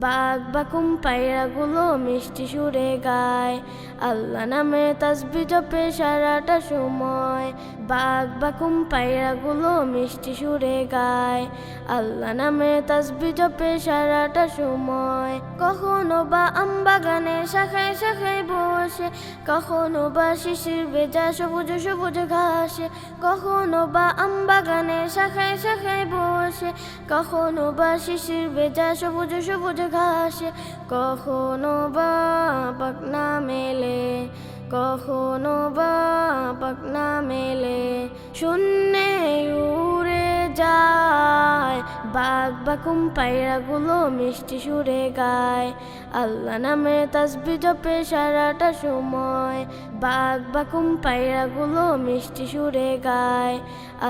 বাঘ বাকুম পায়রাগুলো মিষ্টি সুরে গায়। আল্লাহ নামে তাসবি জপে সারাটা সময়। বাঘ বাকুম পায়রাগুলো মিষ্টি সুরে গায়। আল্লাহ নামে তাসবি জপে সারাটা সময়। কখনো বা আমবাগানের শাখায় শাখায় বসে। কখনো বা শিশির বেজা সবুজ সবুজ ঘাসে। কখনো বা আমবাগানের শাখায় শাখায় বসে। কখনো বা শিশির বেজা সবুজ সবুজ ঘাসে, কখনো বা পাকনা মেলে, কখনো বা পাকনা মেলে। শূন্যে উড়ে যায়, বাঘ বাকুম পায়রাগুলো মিষ্টি সুরে গায়। আল্লাহ নামে তাসবি জপে সারাটা সময়, বাঘ বাকুম পায়রাগুলো মিষ্টি সুরে গায়।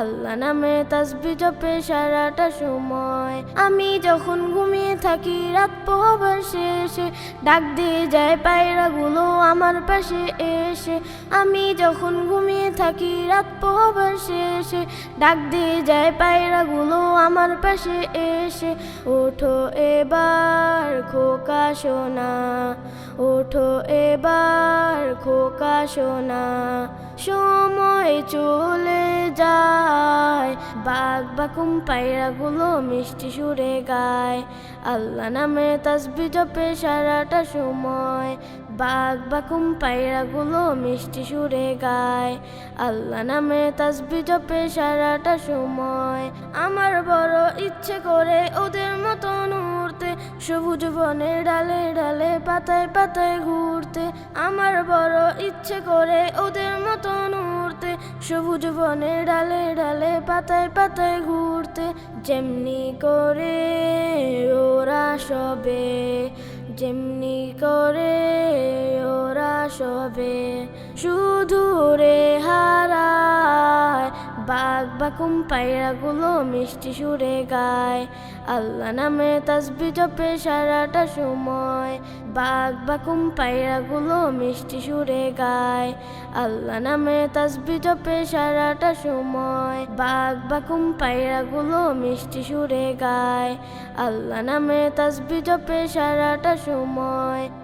আল্লাহ নামে তাসবি জপে সারাটা সময়। আমি যখন ঘুমিয়ে থাকি, রাত পোহাবার শেষে ডাক দিয়ে যায় পায়রাগুলো আমার পাশে এসে। আমি যখন ঘুমিয়ে থাকি, রাত পোহাবার শেষে ডাক দিয়ে যায় পায়রাগুলো আমার পাশে এসে। ওঠো এবার খোকা সোনা, ওঠো এবার খোকা সোনা, সময় চলে যায়। বাঘ বাকুম পায়রাগুলো মিষ্টি সুরে গায়। আল্লাহ নামে তাসবি জপে সারাটা সময়। বাঘ বাকুম পায়রাগুলো মিষ্টি সুরে গায়। আল্লাহ নামে তাসবি জপে সারাটা সময়। আমার বড় ইচ্ছে করে ওদের মতন উড়তে। সবুজ বনের ডালে ডালে পাতায় পাতায় ঘুরতে। আমার বড় ইচ্ছে করে ওদের মতন উড়তে। সবুজ বনে ডালে ডালে, পাতায় পাতায় ঘুরতে। যেমনি করে ওরা সবে, যেমনি করে ওরা সবে। শুধু রে বাঘ বাকুম পায়রাগুলো মিষ্টি সুরে গায়। আল্লাহ নামে তাসবি জপে সারাটা সময়। বাঘ বাকুম পায়রাগুলো মিষ্টি সুরে গায়। আল্লাহ নামে তাসবি জপে সারাটা সময়। বাঘ বাকুম পায়রাগুলো মিষ্টি সুরে গায়। আল্লাহ নামে তাসবি জপে সারাটা সময়।